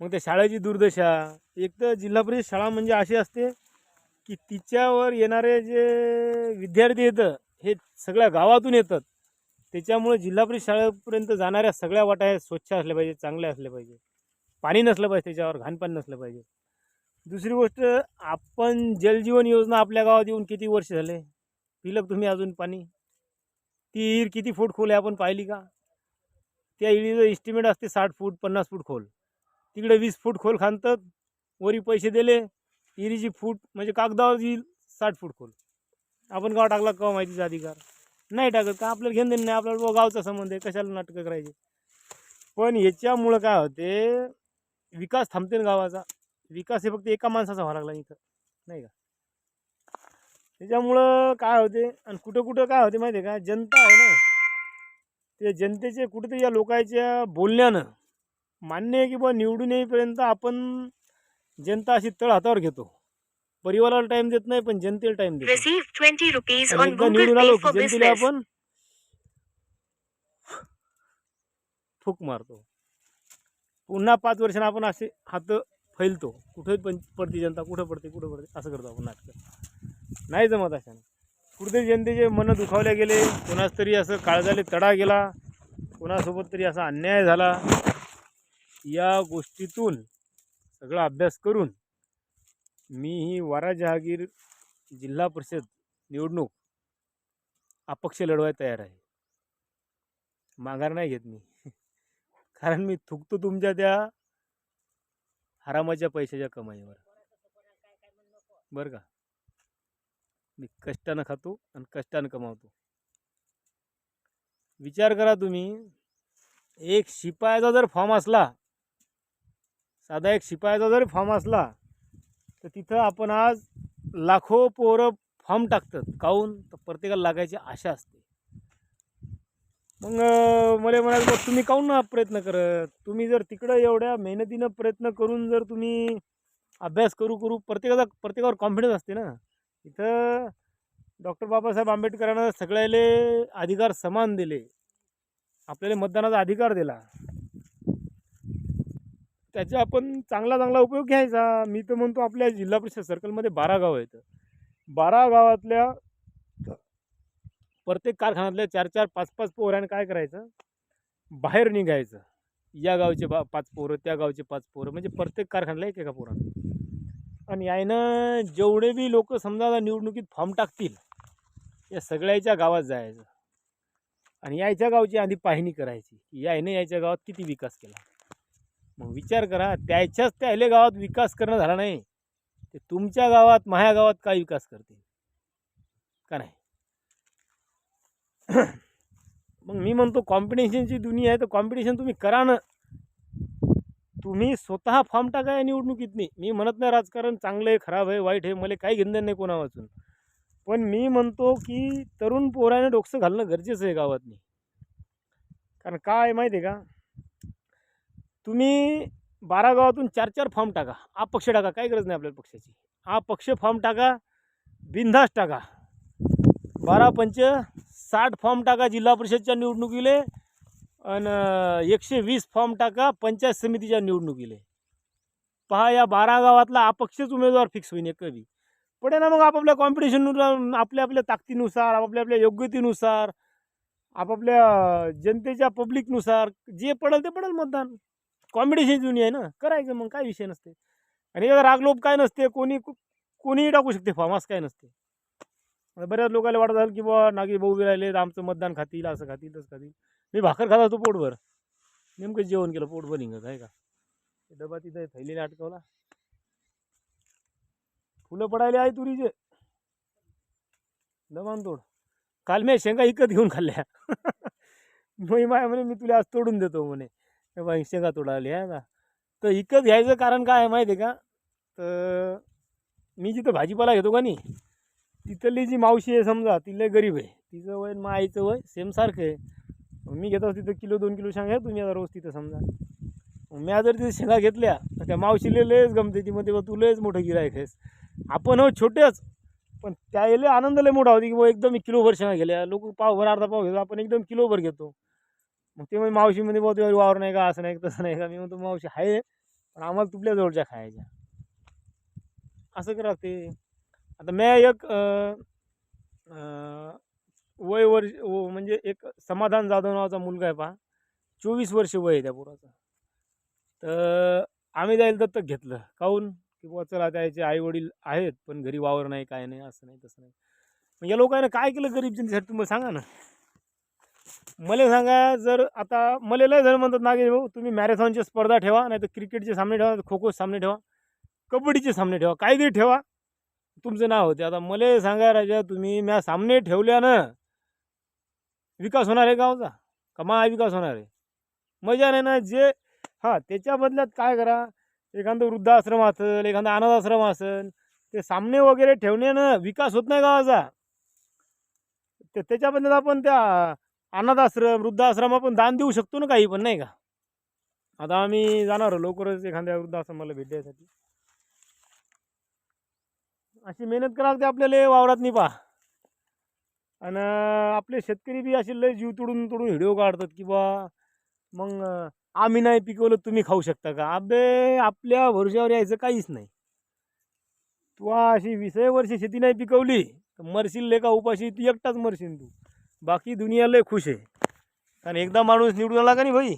मग त्या शाळेची दुर्दशा. एक तर जिल्हा परिषद शाळा म्हणजे अशी असते की तिच्यावर येणारे जे विद्यार्थी येतं हे सगळ्या गावातून येतात. त्याच्यामुळे जिल्हा परिषद शाळेपर्यंत जाणाऱ्या सगळ्या वाटा ह्या स्वच्छ असल्या पाहिजे चांगल्या असल्या पाहिजे. पाणी नसलं पाहिजे त्याच्यावर घाण पाणी नसलं पाहिजे. दुसरी गोष्ट आपण जलजीवन योजना आपल्या गावात येऊन किती वर्ष झाले? पिलं तुम्ही अजून पाणी? ती विहीर किती फूट खोल आहे आपण पाहिली का? त्या इळीचं इस्टिमेट असते साठ फूट पन्नास फूट खोल. तिकडे वीस फूट खोल खांदतात वरी पैसे दिले इरीची फूट म्हणजे कागदावर येईल साठ फूट खोल. आपण गाव टाकला का माहितीचा अधिकार? नाही टाकत का आपल्याला घेणं देणं नाही आपल्याला गावचा संबंध आहे कशाला नाटकं करायचे? पण याच्यामुळं काय होते विकास थांबते ना गावाचा. विकास हे फक्त एका माणसाचा व्हावा लागला इथं नाही का? त्याच्यामुळं काय होते आणि कुठं कुठं काय होते माहिती आहे का जनता आहे ना ते जनतेचे कुठेतरी या लोकांच्या बोलण्यानं मान्य आहे की बुवा निवडून येईपर्यंत आपण जनता अशी तळ हातावर घेतो. परिवाराला टाइम देत नाही पण जनतेला टाइम देतो. Receive 20 rupees आणि on एकदा Google निवडून आलो जनतेला. आपण फूक मारतो. पुन्हा पाच वर्षांना आपण असे हात फैलतो. कुठे पण पडते जनता कुठं पडते कुठं पडते असं करतो आपण नाटकं. नाही जमत अशाने. कुठेतरी जनतेचे मनं दुखावले गेले कोणाच तरी असं काळजाले तडा गेला कोणासोबत तरी असा अन्याय झाला या गोष्टीतून सगळा अभ्यास करून मी ही वारा जहागीर जिल्हा परिषद निवडणूक अपक्ष लढवायला तयार आहे. माघार नाही घेत मी. कारण मी थुकतो तुमच्या त्या हरामाच्या पैशाच्या कमाईवर. बरं का? मी कष्टानं खातो आणि कष्टानं कमावतो. विचार करा तुम्ही एक शिपायाचा जर फॉर्म असला साधा एक शिपायाचा जरी फॉर्म असला तर तिथं आपण आज लाखो पोरं फॉर्म टाकतात काहून तर प्रत्येकाला लागायची आशा असते. मग मला म्हणाल मग तुम्ही काहून ना प्रयत्न करत? तुम्ही जर तिकडं एवढ्या मेहनतीनं प्रयत्न करून जर तुम्ही अभ्यास करू करू प्रत्येकाचा प्रत्येकावर कॉन्फिडन्स असते ना? इथं डॉक्टर बाबासाहेब आंबेडकरांना सगळ्याले अधिकार समान दिले. आपल्याला मतदानाचा अधिकार दिला. त्याचा आपण चांगला चांगला उपयोग घ्यायचा. मी तर म्हणतो आपल्या जिल्हा परिषद सर्कलमध्ये बारा गाव आहेत. बारा गावातल्या प्रत्येक कारखान्यातल्या चार चार पाच पाच पोहऱ्यानं काय करायचं? बाहेर निघायचं. या गावचे बा पाच पोरं त्या गावचे पाच पोरं म्हणजे प्रत्येक कारखान्याला एक एका पोरानं. आणि यायनं जेवढे बी लोक समजा निवडणुकीत फॉर्म टाकतील या सगळ्याच्या गावात जायचं. आणि यायच्या गावची आधी पाहणी करायची. यायनं यायच्या गावात किती विकास केला? मग विचार करा त्याच्याच त्याले गावात विकास करणं झाला नाही ते तुमच्या गावात माझ्या गावात काय विकास करते का नाही? मग मी म्हणतो कॉम्पिटिशनची दुनिया आहे तर कॉम्पिटिशन तुम्ही करा ना. तुम्ही स्वतः फॉर्म टाका या निवडणुकीत नाही मी म्हणत नाही राजकारण चांगलं आहे खराब आहे वाईट आहे मला काही घेणं नाही कोणा वाचून पण मी म्हणतो की तरुण पोराने डोकसं घालणं गरजेचं आहे गावातनी. कारण काय आहे माहिती आहे का? तुम्ही बारा गावातून चार चार फॉर्म टाका. अपक्ष टाका. काही गरज नाही आपल्याला पक्षाची. अपक्ष फॉर्म टाका. बिनधास्त टाका. बारा पंच साठ फॉर्म टाका जिल्हा परिषदच्या निवडणुकीले आणि एकशे वीस फॉर्म टाका पंचायत समितीच्या निवडणुकीले. पहा या बारा गावातला अपक्षच उमेदवार फिक्स होईन कधी पडे ना मग आपापल्या कॉम्पिटिशननुसार आपल्या आपल्या ताकदीनुसार आपापल्या आपल्या योग्यतेनुसार आपापल्या जनतेच्या पब्लिकनुसार जे पडेल ते पडेल मतदान. कॉम्पिटिशन जुनी आहे ना करायचं मग काय विषय नसते. आणि रागलोप काय नसते कोणी कोणीही टाकू शकते फॉर्म असं काय नसते. बऱ्याच लोकांना वाटत असेल की बुवा नागरी भाऊ बी राहिले तर आमचं मतदान खातील असं खातील तसं खातील. मी भाकर खात असतो पोटभर. नेमकं जेवण केलं पोट निघत आहे का? ते डबा तिथं थैलीने अटकवला. फुलं पडायला आहे तुरीचे. दमान तोड. काल मी शेंगा इकत घेऊन खाल्ल्या. मी माय म्हणे मी तुला आज तोडून देतो म्हणे. हे बाई शेंगा तोडायला आहे का तर इकत घ्यायचं कारण काय आहे माहिती आहे का? तर मी जिथं भाजीपाला घेतो का नाही तिथली जी मावशी आहे समजा ती गरीब आहे. तिचं वय मग आईचं वय सेम सारखं आहे. मी घेतो तिथं किलो दोन किलो शेंगा तुम्ही आता रोज तिथं समजा. मी जर तिथे शेंगा घेतल्या तर त्या मावशीला लयच गमते. ती म्हणते बा तू लयच मोठं गिरायक आहेस. आपण हो छोटेच पण त्याला आनंद लय मोठा होती की बा एकदम किलोभर शेंगा गेल्या लोक पावभर अर्धा पाव घेतो आपण एकदम किलोभर घेतो. मग ते म्हणजे मावशी म्हणजे बहुत वावर नाही का असं नाही का तसं नाही का? मी म्हणतो मावशी आहे पण आम्हाला तुपल्या जवळच्या खायच्या. असं करा ते. आता मी एक वय वर्ष व- म्हणजे एक समाधान जाधव नावाचा मुलगा आहे पहा. चोवीस वर्ष वय आहे त्या पोराचं. तर आम्ही जाईल दत्तक घेतलं. काहून? की बुवा चला त्याचे आई वडील आहेत पण घरी वावर नाही काय नाही असं नाही तसं नाही. मग या लोकांना काय केलं गरीब जनतेसाठी तुम्हाला सांगा ना. मला सांगा जर आता मला लय म्हणतात नागेश भाऊ तुम्ही मॅरेथॉनची स्पर्धा ठेवा नाही तर क्रिकेटचे सामने ठेवा खो खो सामने ठेवा कबड्डीचे सामने ठेवा काहीतरी ठेवा. तुमचं नाव होते. आता मला सांगा राजा तुम्ही म्या सामने ठेवल्यानं विकास होणार आहे गावचा? का मा विकास होणार आहे? मजा नाही ना जे हां त्याच्या बदल्यात काय करा एखादं वृद्धाश्रम असेल एखादा अनाथाश्रम असेल ते सामने वगैरे ठेवण्यानं विकास होत नाही गावाचा. त्याच्याबद्दल त्याच्या बदल्यात आपण त्या अनाथाश्रम वृद्धाश्रम आपण दान देऊ शकतो ना काही पण नाही का? आता आम्ही जाणार आहोत लवकरच एखाद्या वृद्धाश्रमाला भेट द्यायसाठी. अशी मेहनत करावं लागते आपल्याला वावरात नाही पा आणि आपले शेतकरी बी असे लय जीव तोडून तोडून व्हिडिओ काढतात की बा मग आम्ही नाही पिकवलं तुम्ही खाऊ शकता का? अबे आपल्या भरोश्यावर यायचं काहीच नाही. तू अशी विसय वर्ष शेती नाही पिकवली तर मरशील लेका उपाशी तू एकटाच मरशील तू. बाकी दुनिया लय खुश आहे. कारण एकदा माणूस निवडून आला का नाही भाई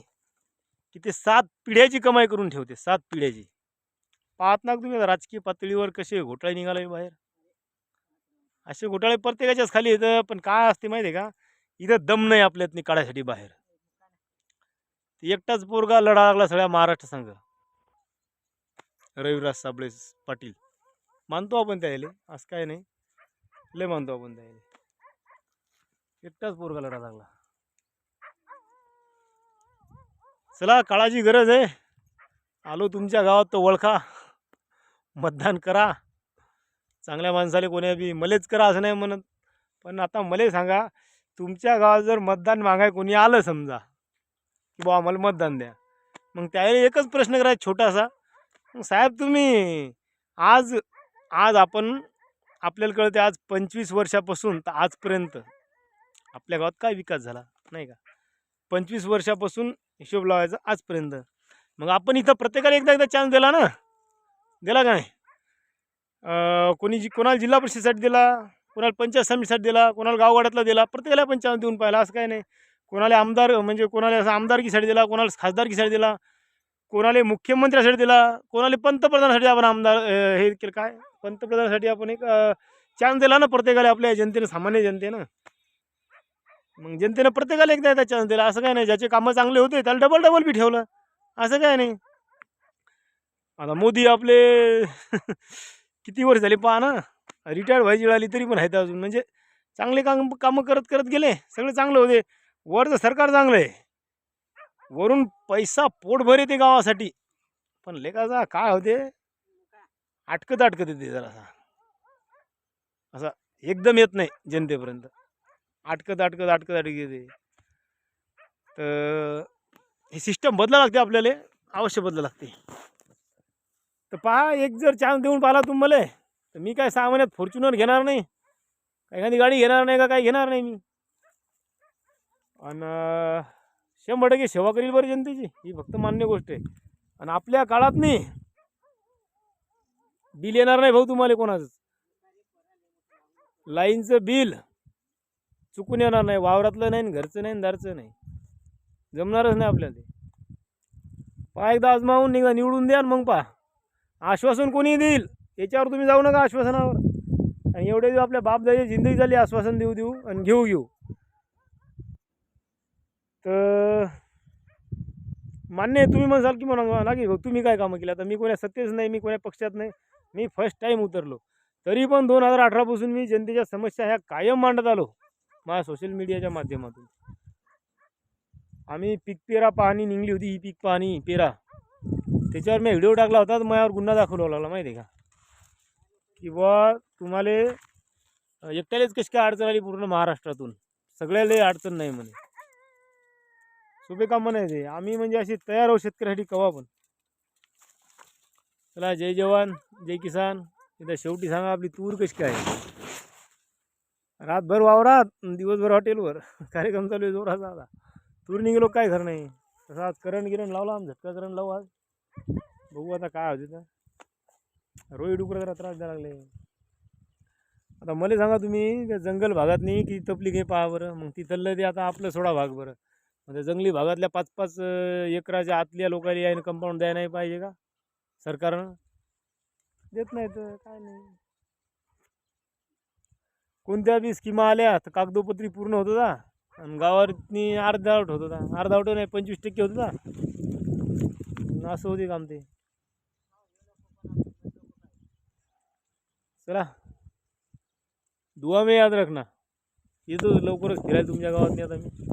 की ते सात पिढ्याची कमाई करून ठेवते सात पिढ्याची. पाहत ना तुम्ही राजकीय पातळीवर कसे घोटाळे निघाले बाहेर. असे घोटाळे प्रत्येकाच्याच खाली येतं पण काय असते माहिती आहे का? इथं दम नाही आपल्यातनी काढायसाठी बाहेर. ते एकटाच पोरगा लढा लागला सगळ्या महाराष्ट्र संघ. रविराज साबळे पाटील. मानतो आपण त्याला असं काय नाही. लय मानतो आपण त्याला. एकटाच पोरगा लढा लागला. चला काळाची गरज आहे. आलो तुमच्या गावात तर ओळखा. मतदान करा. चांगल्या माणसाला कोणी बी मलेच करा असं नाही म्हणत. पण आता मले सांगा तुमच्या गावात जर मतदान मागाय कोणी आलं समजा की बुवा आम्हाला मतदान द्या. मग त्यावेळी एकच प्रश्न करायचा छोटासा. मग साहेब तुम्ही आज आज आपण आपल्याला कळते आज पंचवीस वर्षापासून तर आजपर्यंत आपल्या गावात काय विकास झाला नाही का? पंचवीस वर्षापासून हिशोब लावायचा आजपर्यंत. मग आपण इथं प्रत्येकाला एकदा एकदा चान्स दिला ना? दिला का नाही? कोणी जी कोणाला जिल्हा परिषदेसाठी दिला कोणाला पंचायत समितीसाठी दिला कोणाला गावगाड्यातला दिला प्रत्येकाला पण चान्स देऊन पाहिला असं काय नाही. कोणाला आमदार म्हणजे कोणाला असं आमदारकीसाठी दिला कोणाला खासदारकीसाठी दिला कोणाला मुख्यमंत्र्यासाठी दिला कोणाला पंतप्रधानासाठी आपण आमदार हे केलं काय? पंतप्रधानासाठी आपण एक चान्स दिला ना प्रत्येकाला आपल्या जनतेनं सामान्य जनतेनं. मग जनतेनं प्रत्येकाला एकदा एकदा चान्स दिला. असं काय नाही ज्याचे कामं चांगले होते त्याला डबल डबल बी ठेवलं. असं काय नाही. आता मोदी आपले किती वर्ष झाले पहा ना. रिटायर्ड व्हायची आली तरी पण आहेत अजून. म्हणजे चांगले काम कामं करत करत गेले. सगळे चांगले होते. वरचं सरकार चांगलं आहे. वरून पैसा पोटभर येते गावासाठी. पण लेखाचा काय होते? अटकत अटकत येते जरासा. असा एकदम येत नाही जनतेपर्यंत. अटकत अटकत अटकत अटकत येते तर हे सिस्टम बदला लागते आपल्याला अवश्य बदला लागते. तर पहा एक जर चान्स देऊन पाहिला तुम्हाला तर मी काय सहा महिन्यात फॉर्च्युनर घेणार नाही? एखादी गाडी घेणार नाही का काय घेणार नाही मी? आणि शंभर टक्के सेवा करील बरं जनतेची ही फक्त मान्य गोष्ट आहे. आणि आपल्या काळात नाही. बिल येणार नाही भाऊ तुम्हाला कोणाचंच. लाईनचं बिल चुकून येणार नाही वावरातलं नाही आणि घरचं नाही दारचं नाही. जमणारच नाही आपल्याला ते. पहा एकदा आजमावून निघा निवडून द्या मग पहा. आश्वासन कोणी देईल याच्यावर तुम्ही जाऊ नका आश्वासनावर. आणि एवढे दिवस आपल्या बापदाची जिंदगी झाली आश्वासन देऊ देऊ आणि घेऊ घेऊ. तर मान्य आहे तुम्ही म्हणसाल की म्हणा लागे भाऊ तुम्ही काय कामं केलं? आता मी कोण्या सत्तेच नाही मी कोण्या पक्षात नाही. मी फर्स्ट टाईम उतरलो. तरी पण दोन हजार अठरापासून मी जनतेच्या समस्या ह्या कायम मांडत आलो. माझ्या सोशल मीडियाच्या माध्यमातून. आम्ही पीक पेरा पाहणी निघली होती ही पीक पाहणी पेरा. त्याच्यावर मी व्हिडिओ टाकला होता तर माझ्यावर गुन्हा दाखवला लागला माहिती आहे का? की बुवा तुम्हाला एकट्यालाच कशी काय अडचण आली पूर्ण महाराष्ट्रातून? सगळ्याला अडचण नाही म्हणे. सोपे काम म्हणायचे आम्ही म्हणजे अशी तयार आहोत शेतकऱ्यासाठी कवा पण. चला जय जवान जय किसान. इथं शेवटी सांगा आपली तूर कशी काय आहे. रातभर वावरात दिवसभर हॉटेलवर. कार्यक्रम चालू आहे जोराचा आता. तूर निघलो काय खरं नाही. तसं आज करंट गिरण लावला आम झटका करंट लावू आज. बघू आता काय होते तर रोई डुकर जरा त्रास द्यायला लागले. आता मला सांगा तुम्ही त्या जंगल भागात नाही की तपली काही पहा बरं. मग तिथलं ते आता आपलं सोडा भाग बरं. म्हणजे जंगली भागातल्या पाच पाच एकराच्या आतल्या लोकांनी यायनं कंपाऊंड द्यायला नाही पाहिजे का? सरकारनं? देत नाही तर काय नाही. कोणत्या बी स्कीमा आल्या तर कागदोपत्री पूर्ण होत होता. आणि गावातनी अर्धावट होत होता. अर्धावट नाही पंचवीस टक्के होत होता. असं होते काम ते. चला. दुआ मी याद रखना. येतो लवकरच फिरायला तुमच्या गावात नाही आता मी.